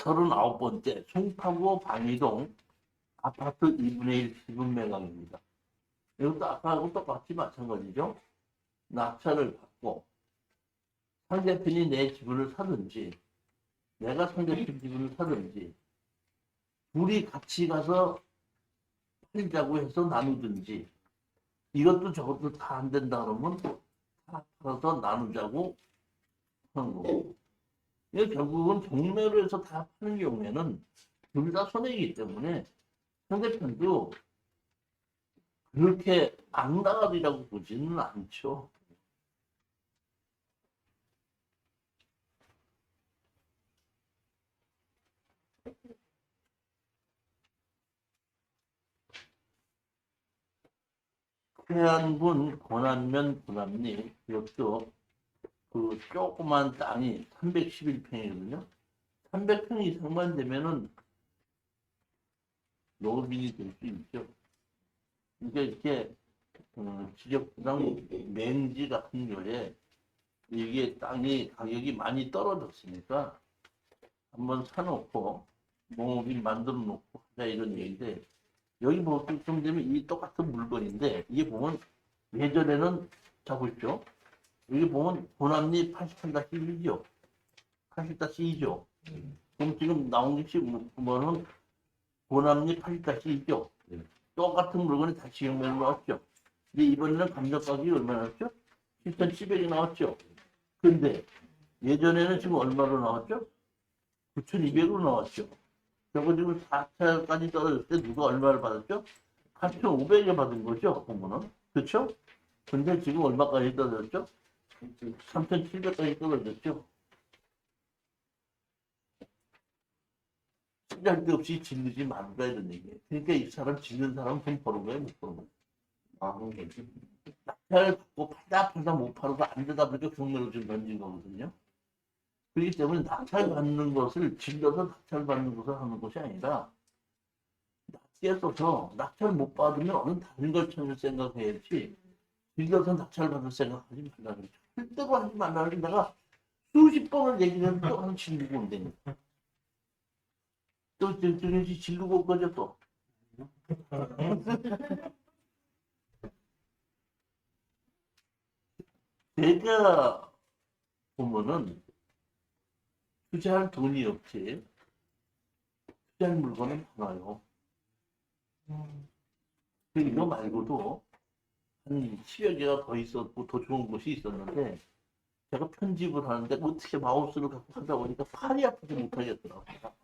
39번째 송파구 방이동 아파트 2분의 1 지분 매각입니다. 이것도 아까하고 똑같이 마찬가지죠. 낙찰을 받고 상대편이 내 지분을 사든지 내가 상대편 지분을 사든지 둘이 같이 가서 팔자고 해서 나누든지 이것도 저것도 다 안 된다 그러면 다 팔아서 나누자고 하는 거고 이게 결국은 경매로 해서 다 파는 경우에는 둘 다 손해이기 때문에 상대편도 그렇게 악나가리라고 보지는 않죠. 해안군 권안면 군암리 이것도 그 조그만 땅이 311평이거든요. 300평 이상만 되면은 노빈이 될 수 있죠. 그러니까 이렇게 어, 지적부당 맹지 같은 거에 이게 땅이 가격이 많이 떨어졌으니까 한번 사놓고 농업인 만들어 놓고 하자 이런 얘기인데 여기 되면 이 똑같은 물건인데 이게 보면 예전에는 잡으죠. 여기 보면 고남리 88-1이죠. 80-2죠. 그럼 지금 나온 게 보면은 고남리 80-2죠. 네. 똑같은 물건이 다시 경매로 나왔죠. 근데 이번에는 감정 가격이 얼마 나왔죠? 7,700이 나왔죠. 근데 예전에는 지금 얼마로 나왔죠? 9,200으로 나왔죠. 저거 지금 4차까지 떨어졌을 때 누가 얼마를 받았죠? 8,500에 받은 거죠, 보면은. 그쵸? 근데 지금 얼마까지 떨어졌죠? 3,700까지 떨어졌죠. 쓸데없이 질르지 말라 이런 얘기예요. 그러니까 이 사람 질는 사람 돈 버는 거예요, 못 버는 거예요. 마음 거지. 낙찰 받고 팔다 팔다 못 팔아서 안 되다 보니까 경매로 지금 던진 거거든요. 그렇기 때문에 낙찰 받는 것을 질러서 낙찰 받는 것을 하는 것이 아니라 낮게 써서 낙찰 못 받으면 어느 다른 걸 찾을 생각해야지 질러서 낙찰 받을 생각 하지 말라 그러죠. 절대로 하지 말라고 내가 수십 번을 해도 또 하는 질르고 온다니까. 또 저기 질르고 올 거죠 또. 내가 보면은 투자할 돈이 없지 투자할 물건은 많아요. 그 이거 말고도 한 10여 개가 더 있었고 더 좋은 곳이 있었는데 제가 편집을 하는데 어떻게 마우스를 갖고 하다 보니까 팔이 아프지 못하겠더라고요.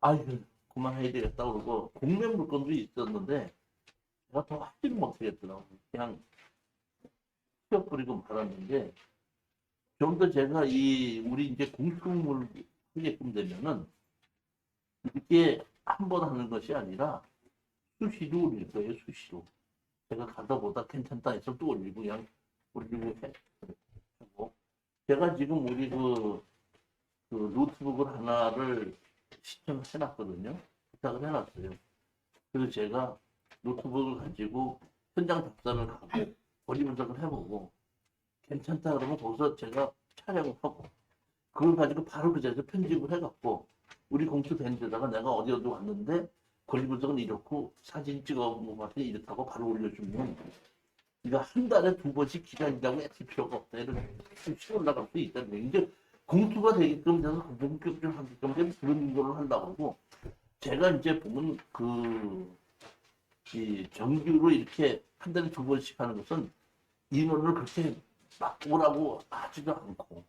아이고 그만해야 되겠다 그러고 공매 물건도 있었는데 제가 더 하지를 못하겠더라고요. 그냥 뿌리고 말았는데 좀 더 제가 이 우리 이제 공수물 하게끔 되면은 이렇게 한 번 하는 것이 아니라 수시로 올릴 거예요 수시로 제가 가다 보다 괜찮다 해서 또 올리고 그냥 올리고 해 하고. 제가 지금 우리 그, 그 노트북을 하나를 시청해 놨거든요. 부탁을 해놨어요. 그래서 제가 노트북을 가지고 현장 답사를 하고 거리 분석을 해보고 괜찮다 그러면 거기서 제가 촬영을 하고 그걸 가지고 바로 그 자리에서 편집을 해갖고 우리 공수 된 데다가 내가 어디 어디 왔는데 거리 분석은 이렇고 사진 찍어 뭐 같은 이렇다고 바로 올려주면 이거 한 달에 두 번씩 기다리라고 애쓸 필요가 없다 이런 쉽게 올라갈 수 있다는 거예요. 이제 공수가 되게끔 돼서 본격적으로 하게끔 되면 그런 걸로 한다고 하고 제가 이제 보면 그이 정규로 이렇게 한 달에 두 번씩 하는 것은 인원을 그렇게 막 오라고 하지도 않고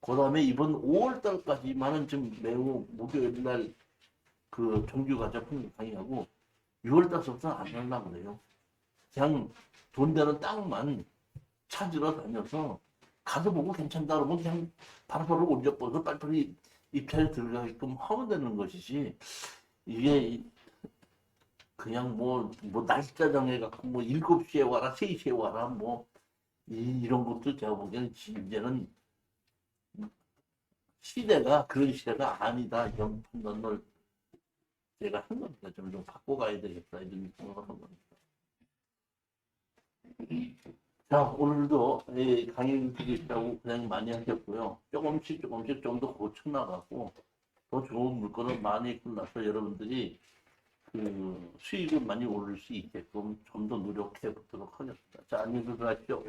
그 다음에 이번 5월달까지만은 좀 매우 목요일 날 그 정규 과정 강의하고 6월달부터 안 하려고 그래요. 그냥 돈 되는 땅만 찾으러 다녀서 가서 보고 괜찮다 그러면 그냥 바로바로 올려버려서 빨리빨리 입찰에 들어가게끔 하면 되는 것이지 이게 그냥 뭐, 뭐 날짜 정해갖고 뭐 7시에 와라 3시에 와라 뭐 이, 이런 것도 제가 보기에는 이제는 시대가 그런 시대가 아니다 이런 판단을 제가 한 겁니다. 좀, 좀 바꿔 가야 되겠다 이런 생각을 한 겁니다. 자 오늘도 이 강의 드리려고 그냥 많이 하셨고요. 조금씩 조금씩 좀 더 고쳐나가고 더 좋은 물건을 많이 골라서 여러분들이 그 수익을 많이 올릴 수 있게끔 좀 더 노력해 보도록 하겠습니다. 자, 안녕히 들어가십시오.